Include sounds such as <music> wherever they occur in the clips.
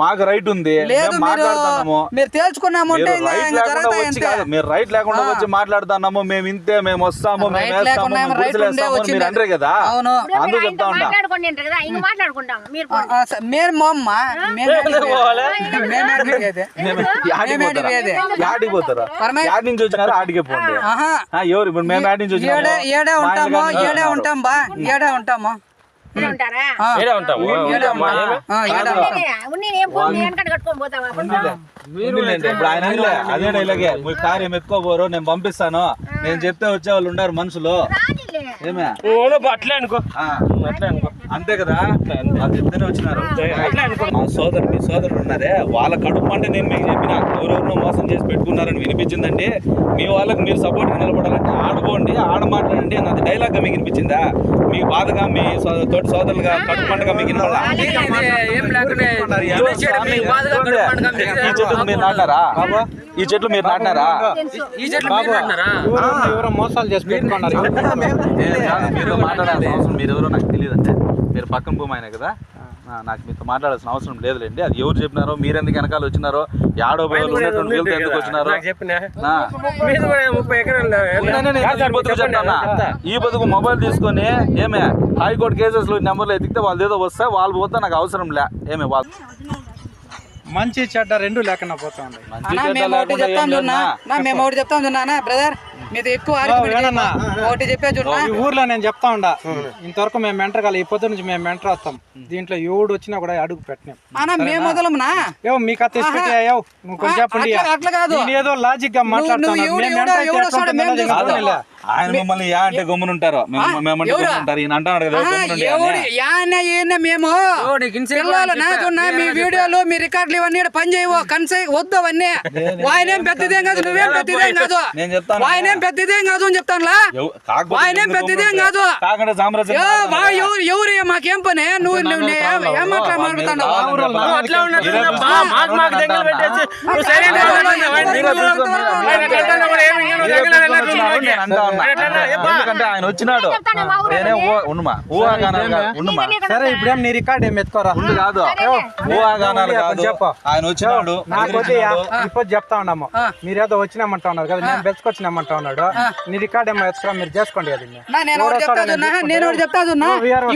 మాకు రైట్ ఉంది. మీరు తేల్చుకున్నాము మీరు రైట్ లేకుండా వచ్చి అంతే కాదు మీరు రైట్ లేకుండా ఆ. వచ్చి మాట్లాడుతున్నాము. మేము ఇంతే మేము వస్తాము మీరు. అంటారు కదా? అవును. అందుకు చెప్తా నుంచి వచ్చినారా ఆడికే పోండి. ఆహా. ఆ, ఎవరు? ఇప్పుడు మేము యాడి నుంచి ఏడే ఉంటాము ఏడే. ఉంటాం బా ఏడే ఉంటాము. ఏడే. ఇప్పుడు ఆయన అదే డైలాగే మీ ఎత్తుకోబోరు? నేను పంపిస్తాను. నేను చెప్తే వచ్చే వాళ్ళు ఉన్నారు మనుషులు. ఏమే? అట్లే అనుకో. అట్లే అనుకో. అంతే కదా? అది చెప్తేనే వచ్చినారు. మా సోదరు మీ సోదరులు ఉన్నారే వాళ్ళ కడుపు అంటే నేను మీకు చెప్పిన ఎవరెవరినో మోసం చేసి పెట్టుకున్నారని వినిపించిందండి మీ వాళ్ళకి మీరు సపోర్ట్ నిలబడాలంటే ఆడుకోండి ఆడ మాట్లాడండి అన్నది డైలాగ్గా మీకు వినిపించిందా? మీ బాధగా మీ తోటి సోదరులుగా కడుపు పండుగ మీకు ఈ చెట్లు మీరు నాటినారా? ఈ చెట్లు మీరు నాటినారా? ఈ చెట్లు మీరు ఎవరో మోసాలు చేసి మీతో మాట్లాడాల్సిన అవసరం మీరు ఎవరో నాకు తెలియదు అంతే. మీరు పక్కన భూమి ఆయన కదా నాకు మీతో మాట్లాడాల్సిన అవసరం లేదులేండి. అది ఎవరు చెప్పినారో మీరు ఎందుకు వెనకాల వచ్చినారో యాడో బయలు ఉన్నటువంటి వీళ్ళతో ఎందుకు వచ్చినారో? ఈ బతుకు చెప్తానా? ఈ బతుకు మొబైల్ తీసుకొని ఏమే హైకోర్టు కేసెస్లో నెంబర్లు ఎతికితే వాళ్ళు ఏదో వస్తే వాళ్ళు పోతే నాకు అవసరం లే. ఏమే వాళ్ళు మంచి చెడ్డ రెండు లేకుండా పోతా ఉంది. మేము ఒకటి చెప్తాం మేము ఒకటి చెప్తాం బ్రదర్ మీది ఎక్కువ. ఒకటి చెప్పే చూడనా? ఈ ఊర్లో నేను చెప్తా ఉండా. ఇంతవరకు మేము మెంటర్ కాదు ఈ పొద్దు నుంచి మేము మెంటర్ వస్తాం. దీంట్లో ఎవడు వచ్చినా కూడా అడుగు పెట్టినాం అన్నా మేము మొదలమునా? ఏవో మీ కథ తీసి పెట్టి ఏవో నువ్వు కొంచెం ఆ, చెప్పండి అట్లా- కాదు. ఏదో లాజిక్గా. ఆయన మిమ్మల్ని యా అంటే గమ్మునుంటారు మేము- మేమంటే ఎవరా? గమ్మునుంటారు ఈయన అంటున్నాడు కదా మేము. మీ వీడియోలు మీ రికార్డులు ఇవన్నీ ఈడ పని చేయవు. కన్సై వద్దు అవన్నీ. వాయనేం పెద్దదేం కాదు నువ్వేం పెద్దదేం కాదు. నేను చెప్తాను. వాయనేం పెద్దదేం కాదు అని చెప్తానులా ఎందుకు పెద్దదేం? కాదు ఎవరు ఎవరు మాకేం పని నువ్వు నువ్వు ఏం మాట్లాడుతున్నావు అట్లా ఆయన? ఎందుకంటే ఆయన వచ్చినాడు నేనే ఉండుమా ఊహాగానాలు ఉండుమా సరే ఇప్పుడేం నీ రికార్డ్ ఏం ఎత్తుకోరా ఉండు కాదు ఊహాగానాలు కాదు. ఆయన వచ్చినాడు నాకు. ఇప్పుడు చెప్తా ఉన్నాము మీరేదో వచ్చినామంటా ఉన్నారు కదా నేను బెచ్చుకొచ్చినామంటా ఉన్నాడు. నీ రికార్డ్ ఏమో ఎత్తుకురా మీరు చేసుకోండి అది నేను ఒకటి ఒకటి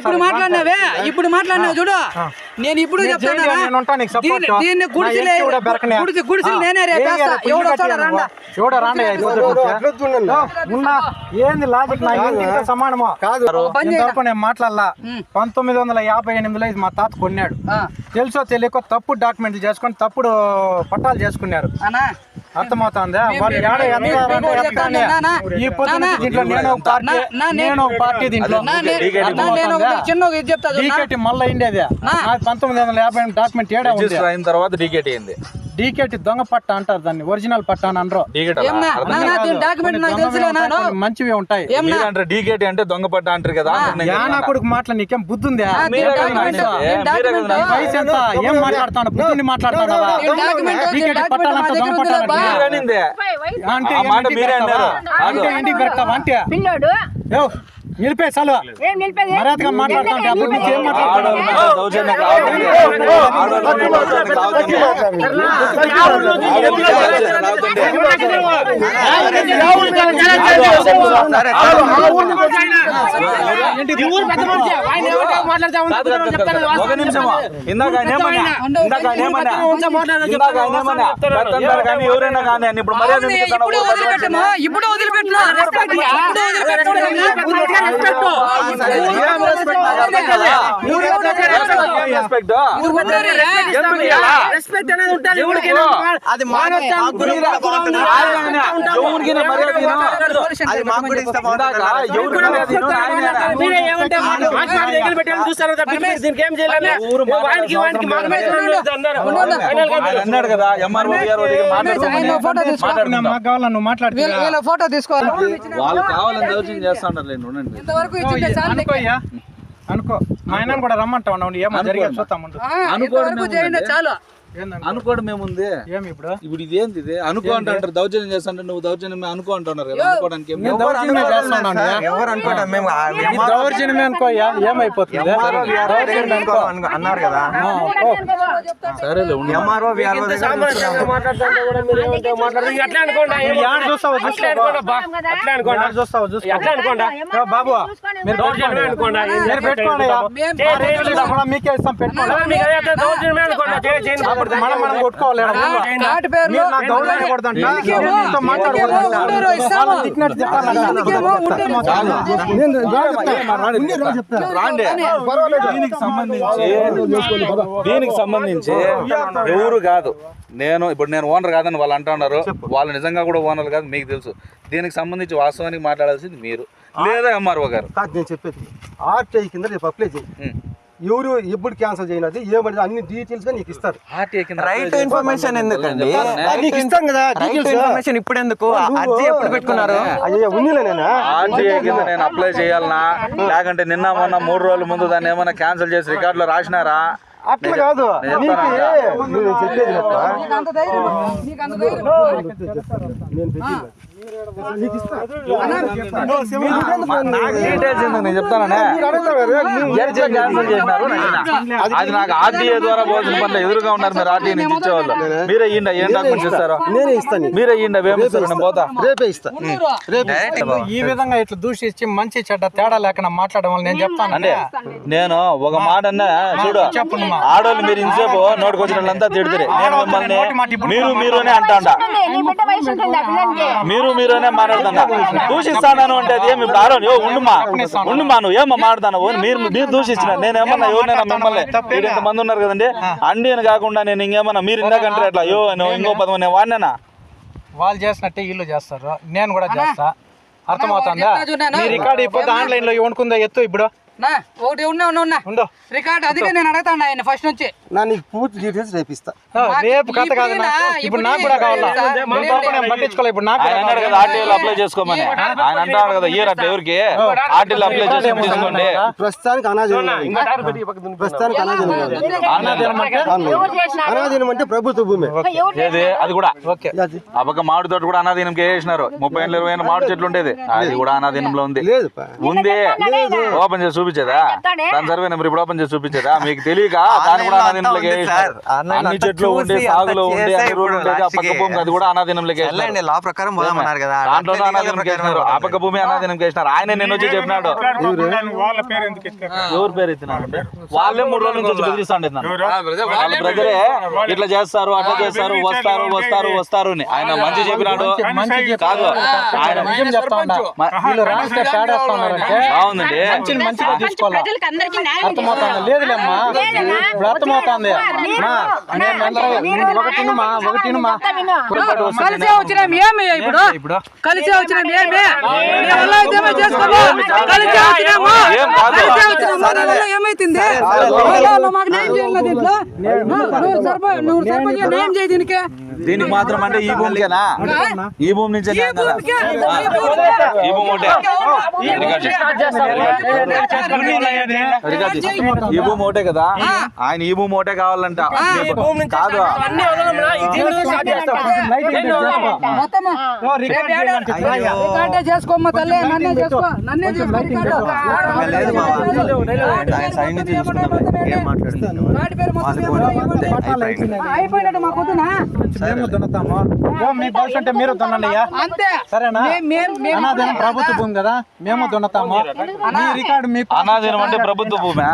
ఇప్పుడు మాట్లాడినావే? ఇప్పుడు మాట్లాడినావు చూడు. నేను ఇప్పుడు. దీన్ని గుడిసిలే. గుడిసి గుడిసిలు నేనే రేపేస్తా ఎవడో. రాండా ఎవడో రాండా ఉన్నా ఏంది లాజిక్ నా ఇంటితో సమానమో? కాదు. నేను మాట్లాడలా? పంతొమ్మిది వందల యాభై ఎనిమిదిలో ఇది మా తాత కొన్నాడు. తెలుసో తెలియకో తప్పుడు డాక్యుమెంట్లు చేసుకొని తప్పుడు పట్టాలు చేసుకున్నారు. అర్థమవుతుందా? వాళ్ళు ఈ పొద్దు నుంచి నా, దీంట్లో నేను ఒక పార్టీ నేను- ఒక పార్టీ దీంట్లో. చిన్న ఇది చెప్తా మళ్ళీ ఇండేది నాకు పంతొమ్మిది వందల యాభై డాక్యుమెంట్ ఏడా ఉంది? రిజిస్టర్ అయిన తర్వాత డీకేటీ అయింది. డీకేటి దొంగ పట్ట అంటారు దాన్ని ఒరిజినల్ పట్ట అని అనరు. మంచివి ఉంటాయి. డీకేటీ అంటే దొంగ పట్ట అంటారు కదా యానా. కొడుకు మాటలు నీకేం బుద్ధి ఉందా? వయసు ఎంత ఏం మాట్లాడతాను బుద్ధిని. అంటే. అంటే ఇంటికి పెడతావా? అంటే నిలిపే చాలు. మర్యాదగా మాట్లాడుతుంటే అప్పటి నుంచి ఏం. ఒక నిమిషం ఇందాక ఏమన్నా? ఇందాక ఏమన్నా? ఇందాక ఏమన్నా? కానీ ఎవరైనా కానీ ఇప్పుడు మర్యాద? ఇప్పుడు వదిలిపెట్టము ఇప్పుడు రెస్పెక్ట్ ఇప్పుడు వదిలిపెట్టు ఏం రెస్పెక్ట్ అనేది ఉంటుంది అది అన్నాడు కదా ఎంఆర్ఓ ఫోటో తీసుకోవాలి. వాళ్ళు కావాలని ఇంతవరకు అనుకో. మా ఆయన కూడా రమ్మంటా ఉన్నావు ఏమో జరిగేది చూస్తాం చాలు. ఏందండి? అనుకోవడం ఏముంది? ఏమి ఇప్పుడు? ఇప్పుడు ఇది ఏంది ఇది? అనుకో అంటారు దౌర్జన్యం చేస్తాంటే నువ్వు దౌర్జన్యం అనుకో అంటున్నారు కదా అనుకోవడానికి ఏం లేదు. నేను దౌర్జన్యం చేస్తున్నాను ఎవరు అనుకుంటాం మేము దౌర్జన్యమే ఏమైపోతుంది? అనుకో అను- అన్నారు కదా. సరేలే. ఎంఆర్ఓ బాబు. మీరు దౌర్జన్యమే అనుకోండి మీకే ఇస్తాం పెట్టుకోండి మనం మనం కొట్టుకోవాలి. కాటి పేరులో. కొడతాంట. మీతో ఉండరు ఇస్తాము. తిట్టినట్టు ఉండరు. రాండి. దీనికి సంబంధించి దీనికి సంబంధించి ఎవరు కాదు. నేను ఇప్పుడు నేను ఓనర్ కాదని వాళ్ళు అంటున్నారు. వాళ్ళు నిజంగా కూడా ఓనర్ కాదు మీకు తెలుసు. దీనికి సంబంధించి వాస్తవానికి మాట్లాడాల్సింది మీరు. లేదా ఎంఆర్ఓ గారు. కాదు నేను చెప్పేది. ఆర్టీఐ కింద రేపు అప్లై చేయి. ఎవరు ఎప్పుడు క్యాన్సిల్ చేయనది ఏమని అన్ని డీటెయిల్స్గా నీకు ఇస్తారు. ఆర్టీఐ కింద రైట్ ఇన్ఫర్మేషన్ ఎందుకండి? నీకు ఇస్తాం కదా రైట్ డీటెయిల్స్ ఇన్ఫర్మేషన్ ఇప్పుడు ఎందుకు అర్జీ ఎప్పుడు పెట్టుకున్నారు? అయ్యో ఉన్నీలే నేనా? ఆర్టీఐ కింద నేను? అప్లై చేయాలనా? లేకంటే నిన్న మొన్న మూడు రోజుల ముందు దాన్ని ఏమైనా క్యాన్సిల్ చేసి రికార్డులో రాసినారా? అట్లా కాదు. చెప్పేది తప్ప. నీకు అంత ధైర్యం నీకు అంత ధైర్యం నేను డీటెయిల్స్ ఎందుకు నేను చెప్తాననే మీరు అడుగుతారు కదా, మీరు ఎట్లా క్యాన్సిల్ చేసినారు నాయనా? అది నాకు ఆర్టీఏ ద్వారా పోవాల్సిన పనులు ఎదురుగా ఉన్నారు మీరు ఆర్టీఏ నుంచి ఇచ్చేవాళ్ళు మీరే ఇయ్యండి ఏం డాక్యుమెంట్స్ ఇస్తారో నేనే ఇస్తాను. మీరే ఇస్తారు నేను పోతా రేపే ఇస్తా రేపు ఈ విధంగా ఇట్లా దూషించి మంచి చెడ్డ తేడా లేకుండా మాట్లాడడం వల్ల నేను చెప్తాను అంటే నేను ఒక మాట అన్నా చూడు ఆడోళ్ళు మీరు ఇంతసేపు నోటికొచ్చిన వాళ్ళంతా తిడుతురు నేను మిమ్మల్ని మీరు అంటాండా ఆ పిల్లలకి మీరు మీరునే మాట్లాడుతున్నా. దూషిస్తాను అంటే అది ఏమి? ఇప్పుడు ఆరోని ఓ ఉండుమా? ఉండుమా నువ్వు? ఏమో మాట్లాడతాను మీరు మీరు దూషించిన నేను ఏమన్నా ఎవరినైనా మిమ్మల్ని మీరు ఇంతమంది ఉన్నారు కదండి అండి అని కాకుండా నేను ఇంకేమన్నా మీరు ఇందాకంటే అట్లా అయ్యో నువ్వు ఇంకో పదం నేను వాడినా వాళ్ళు చేసినట్టే వీళ్ళు చేస్తారు. నేను కూడా చేస్తా. అర్థమవుతుందా? మీ రికార్డు ఇప్పుడు ఆన్లైన్లో వండుకుందా ఎత్తు ఇప్పుడు. నా ఒకటి ఉన్నా ఉన్నా రికార్డ్ అదిగా నేను అడుగుతాను ఆయన ఫస్ట్ నుంచి. నా నీకు పూర్తి డీటెయిల్స్ రేపు ఇస్తా. ఆ, రేపు కథ కాదు ఇప్పుడు నాకు కూడా కావాలా? మన తరపు నేను పట్టించుకోవాలి ఇప్పుడు నాకు ఆయన అన్నాడు కదా ఆర్టీఐలో అప్లై చేసుకోమని. ఆయన అంటాడు కదా ఇయర్ అట్లా ఎవరికి? ఆర్టీఐలో అప్లై తీసుకోండి. ప్రస్తుతానికి అనాథీనం కాదు. ప్రస్తుతానికి చేసినారు? అనాథీనం అంటే ప్రభుత్వ భూమి. ఏది? అది కూడా. ఆ పక్క మామిడి తోట కూడా అనాధీనం చేసినారు. ముప్పై ఏళ్ళు ఇరవై ఏళ్ళు మామిడి చెట్లు ఉండేది. అది కూడా అనాధీనంలో ఉంది. లేదు పా. ఉంది ఓపెన్ చేసి చూపించేదా. దాని సర్వే నెంబర్ ఇప్పుడు ఓపెన్ చేసి చూపించేదా? మీకు తెలియక <laughs> దాని కూడా అన్ని చెట్లు ఉండి సాగులో ఉండి అన్ని రోడ్లు ఇప్పుడు ఉండేది ఆ పక్క అది కూడా అనాధీనంలోకి వెళ్ళండి లా ప్రకారం పోదామన్నారు కదా. దాంట్లో ఆ పక్క భూమి అనాధీనం చేసినారు ఆయన నేను వచ్చి చెప్పినాడు. వాళ్ళ పేరు ఎందుకు ఎత్తారు? ఎవరి? పేరు ఎత్తినారంటే వాళ్ళే మూడు రోజుల నుంచి బెదిరిస్తాండి వాళ్ళ బ్రదరే ఇట్లా చేస్తారు అట్లా చేస్తారు వస్తారు వస్తారు వస్తారు అని. ఆయన మంచి చెప్పినాడు. కాదు. ఆయన చెప్తా ఉన్నారంటే బాగుందండి తీసుకోవాలా? అర్థమవుతుంది? లేదులేమ్మా. ఇప్పుడు అర్థమవుతుంది. ఒకటినుమా ఒకటినుమా కలిసే వచ్చినాం ఏమి ఇప్పుడు? ఇప్పుడు? కలిసే వచ్చినాం ఏమి? నీ వల్ల ఏమో చేసుకోము కలిసే వచ్చినాము ఏం కాదు. కలిసే వచ్చినాము మన వల్ల ఏమైతుంది? వాళ్ళు మాకు న్యాయం చేయాలి దీంట్లో. నువ్వు సర్పంచ్ నువ్వు సర్పంచ్ న్యాయం చేయి దీనికి. దీనికి మాత్రం అంటే ఈ భూమికేనా? ఈ భూమి నుంచే. ఈ భూమి ఈ భూమి ఒకటే కదా? ఆయన ఈ భూమి ఒకటే కావాలంట. కాదు. చేసుకోమ్మ తల్లి. నన్నే చేసుకో. నన్నే చేసుకో. రికార్డు. లేదు బావ. ఆయన సైన్ నుంచి చూసుకున్నాం. ఏం మాట్లాడుతున్నాం? వాడి పేరు మొత్తం అయిపోయినట్టు మా పొద్దున మేము దున్నుతాము. ఓ, మీ భవిష్యత్ అంటే మీరు అంతే. సరేనా? ప్రభుత్వ భూమి కదా మేము దున్నుతాము. మీ రికార్డు మీకు అంటే ప్రభుత్వ భూమి.